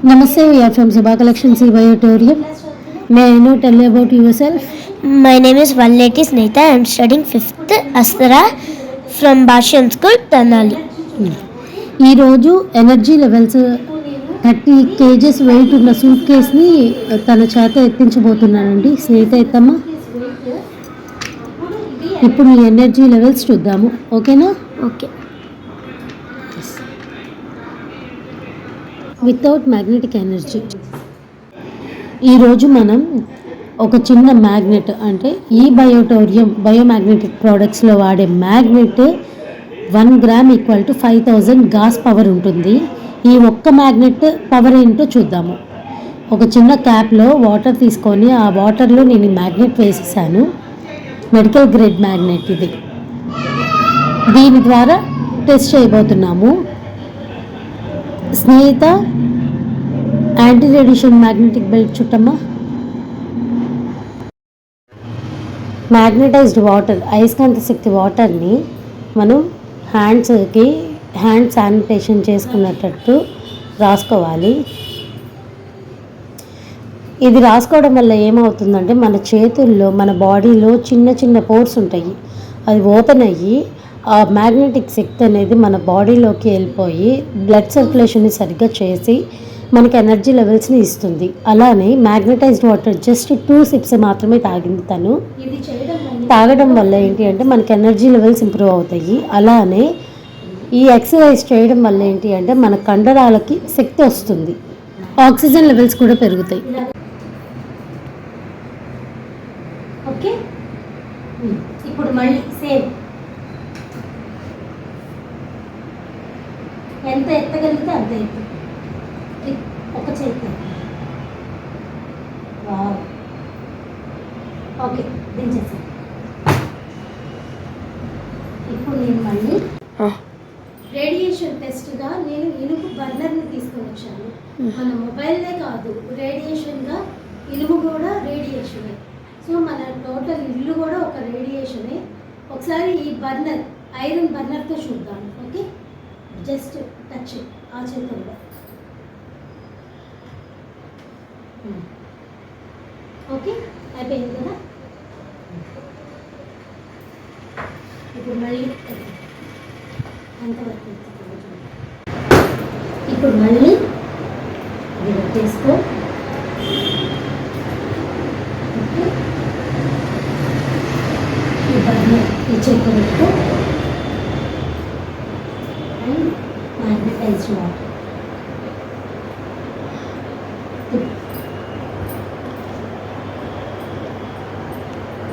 From Subha Collection Sea Biotorium. May I know tell you about yourself? My name is Valleti Snehita. I am studying 5th Astra from Basham School, Tanali. ఈరోజు energy levels thirty kgs weight ఉన్న suit కేస్ని తన చేత ఎత్తించబోతున్నానండి స్నేహిత ఎత్తమ్మ ఇప్పుడు మీ energy levels చూద్దాము ఓకేనా Okay. Without magnetic energy ఈరోజు మనం ఒక చిన్న మ్యాగ్నెట్ అంటే ఈ బయోటోరియం బయోమ్యాగ్నెటిక్ ప్రోడక్ట్స్లో వాడే magnet one gram equal to five thousand gauss power ఉంటుంది. ఈ ఒక్క మ్యాగ్నెట్ పవర్ ఏంటో చూద్దాము. ఒక చిన్న క్యాప్లో వాటర్ తీసుకొని ఆ వాటర్లో నేను ఈ మ్యాగ్నెట్ వేసేసాను. మెడికల్ గ్రేడ్ మ్యాగ్నెట్ ఇది. దీని ద్వారా టెస్ట్ చేయబోతున్నాము. Snehitha anti radiation magnetic belt చుట్టమ్మా. Magnetised water అయస్కాంత శక్తి వాటర్ని మనం హ్యాండ్స్కి హ్యాండ్ శానిటేషన్ చేసుకున్నట్టు రాసుకోవాలి. ఇది రాసుకోవడం వల్ల ఏమవుతుందంటే మన చేతుల్లో మన బాడీలో చిన్న చిన్న పోర్స్ ఉంటాయి. అది ఓపెన్ అయ్యి ఆ మ్యాగ్నెటిక్ శక్తి అనేది మన బాడీలోకి వెళ్ళిపోయి బ్లడ్ సర్క్యులేషన్ని సరిగ్గా చేసి మనకి ఎనర్జీ లెవెల్స్ని ఇస్తుంది. అలానే magnetized water just two sips మాత్రమే తాగింది తను. తాగడం వల్ల ఏంటి అంటే మనకి ఎనర్జీ లెవెల్స్ ఇంప్రూవ్ అవుతాయి. అలానే ఈ ఎక్సర్సైజ్ చేయడం వల్ల ఏంటి అంటే మన కండరాలకి శక్తి వస్తుంది. ఆక్సిజన్ లెవెల్స్ కూడా పెరుగుతాయి. ఓకే ఇప్పుడు మళ్ళీ సేమ్. ఎంత ఎత్తగలిగితే అంత ఎత్తు. ఒక చేతి. వావ్. ఓకే దించేసి ఇప్పుడు నేను మళ్ళీ రేడియేషన్ టెస్ట్గా నేను ఇనుము బర్నర్ని తీసుకొని వచ్చాను. మన మొబైల్నే కాదు రేడియేషన్గా ఇనుము కూడా రేడియేషనే. సో మన టోటల్ ఇల్లు కూడా ఒక రేడియేషనే. ఒకసారి ఈ బర్నర్ ఐరన్ బర్నర్తో చూద్దాం. ఓకే? జస్ట్ టచ్ ఆ చేతుల్లో. ఓకే అయిపోయింది కదా? ఇప్పుడు మళ్ళీ అంతవరకు. ఇప్పుడు మళ్ళీ ఇది పెట్టేసుకో. ఈ బర్నర్ ఈ చేతితో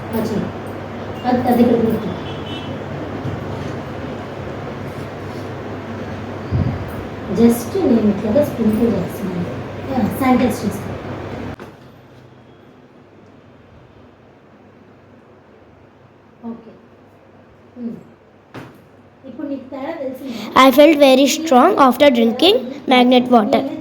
మ్యాగ్నటైజ్డ్ అది ఇక్కడ పెట్టు జస్ట్ నేను ఇట్లాగా స్ప్రింకిల్ చేస్తున్నాను శానిటైజ్ చేస్తాను okay I felt very strong after drinking magnet water.